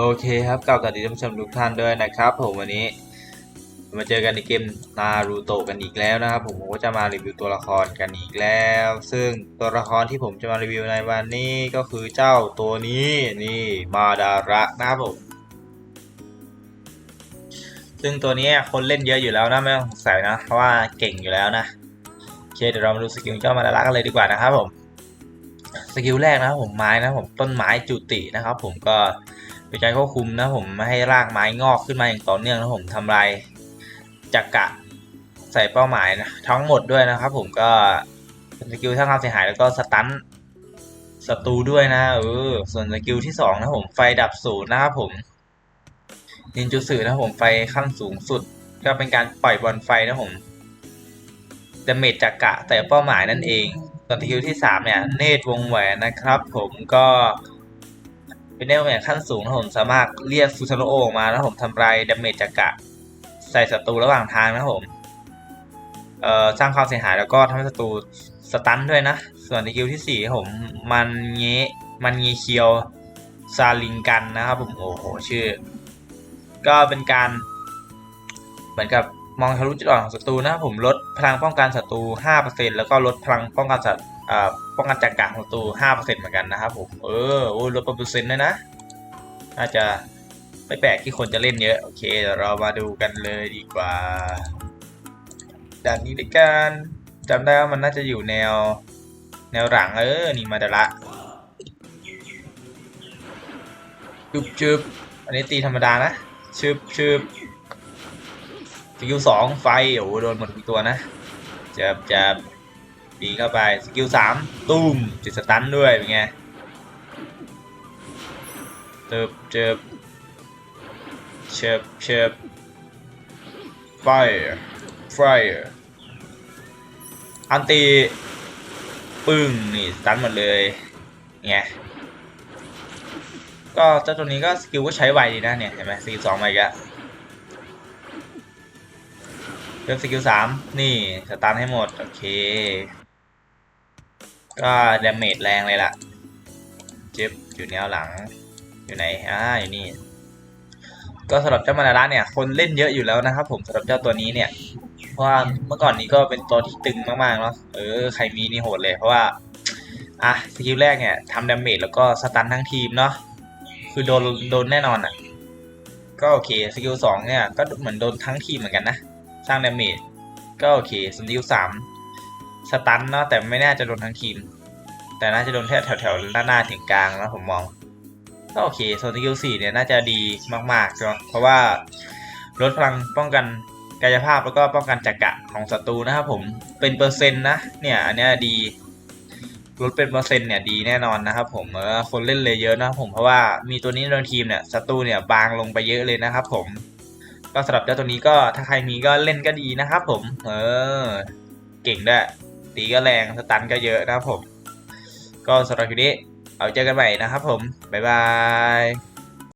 โอเคครับกลับสวัสดีท่านผู้ชมทุกท่านด้วยนะครับ ผมวันนี้มาเจอกันในเกมนารูโตะกันอีกแล้วนะครับผมผมก็จะมารีวิวตัวละครกันอีกแล้ว ซึ่งตัวละครที่ผมจะมารีวิวในวันนี้ก็คือเจ้าตัวนี้นี่มาดาระนะครับผมซึ่งตัวนี้คนเล่นเยอะอยู่แล้วนะไม่ต้องสงสัยนะเพราะว่าเก่งอยู่แล้วนะโอเคเดี๋ยวเรามาดูสกิลเจ้ามาดาระกันเลยดีกว่านะครับผม กิลแรกนะครับผมไม้นะผมต้นไม้จุตินะครับ ผมก็เป็นการควบคุมนะผมไม่ให้รากไม้งอกขึ้นมาอย่างต่อเนื่องนะผมทำลายจักระใส่เป้าหมายนะทั้งหมดด้วยนะครับ ผมก็สกิลสร้างความเสียหายแล้วก็สตันศัตรูด้วยนะเออส่วนสกิลที่สองนะผมไฟดับศูนนะครับผมนินจูสึนะผมไฟขั้นสูงสุด ก็เป็นการปล่อยบอลไฟนะผมดาเมจจักระแต่เป้าหมายนั่นเอง ส่วนสกิลที่สามเนี่ยเนตรวงแหวนนะครับ ผมก็เป็นเนตรวงแหวนขั้นสูงนะผมสามารถเรียกฟูซาโนโอมาแล้วผมทำลายดาเมจจากกะ ใส่ศัตรูระหว่างทางนะผมเอ่อสร้างความเสียหายแล้วก็ทำให้ศัตรูสตันด้วยนะ ส่วนสกิลที่สี่ผมมันเงะมันเงี้เคียวซาลิงกันนะครับผมโอ้โหชื่อ ก็เป็นการ เหมือนกับ มองทะลุจุดอ่อนของศัตรูนะครับผมลดพลังป้องกันศัตรู 5%แล้วก็ลดพลังป้องกันศัตรูป้องกันจากกะของศัตรู 5%เหมือนกันนะครับผม เออโอ้ลดเปอร์เซ็นต์ด้วยนะ น่าจะไม่แปลกที่คนจะเล่นเยอะ โอเคเดี๋ยวเรามาดูกันเลยดีกว่าด่านนี้ด้วยกันจำได้ว่ามันน่าจะอยู่แนว แนวหลังเออ นี่มาดาระจุบจุบอันนี้ตีธรรมดานะชึบชึบ สกิลสองไฟโอ้โหโดนหมดทุกตัวนะจะจะปีเข้าไปสกิลสามตุ้มจุดสตันด้วยเป็นไงเจิบเจิบเชิบเชิบไฟไฟอันตีปึ้งนี่สตันหมดเลยไงก็เจ้าตัวนี้ก็สกิลก็ใช้ไวดีนะเนี่ยเห็นไหมสกิลสองมาอีก แล้วเริ่มสกิลสามนี่สตันให้หมด โอเค ก็ดาเมจแรงเลยล่ะเจ็บอยู่แนวหลัง อยู่ไหน อ่า อยู่นี่ ก็สำหรับเจ้ามานาระเนี่ย คนเล่นเยอะอยู่แล้วนะครับผมสำหรับเจ้าตัวนี้เนี่ย เพราะว่าเมื่อก่อนนี้ก็เป็นตัวที่ตึงมากๆเนาะ เออ ใครมีนี่โหดเลย เพราะว่า อะ สกิลแรกเนี่ยทำดาเมจแล้วก็สตันทั้งทีมเนาะ คือโดน โดนแน่นอนอะ ก็โอเค สกิลสองเนี่ย ก็เหมือนโดนทั้งทีมเหมือนกันนะ สร้างดาเมจก็โอเคสติลสามสตันเนาะแต่ไม่น่าจะโดนทั้งทีม แต่น่าจะโดนแค่แถวๆด้าหน้าถึงกลางนะผมมองก็โอเคส่วนสกิลสี่เนี่ยน่าจะดีมากๆเนาะเพราะว่าลดพลังป้องกันกายภาพแล้วก็ป้องกันจักระของศัตรูนะครับผมเป็นเปอร์เซ็นต์นะเนี่ยอันเนี้ยดีลดเป็นเปอร์เซ็นต์เนี่ยดีแน่นอนนะครับผมเออคนเล่นเลยเยอะนะผมเพราะว่ามีตัวนี้ในทีมเนี่ยศัตรูเนี่ยบางลงไปเยอะเลยนะครับผม ก็สำหรับเจ้าตัวนี้ก็ถ้าใครมีก็เล่นก็ดีนะครับผม เออ เก่งด้วยตีก็แรงสตันก็เยอะนะครับผม ก็สำหรับคลิปนี้เอาเจอกันใหม่นะครับผม บ๊ายบาย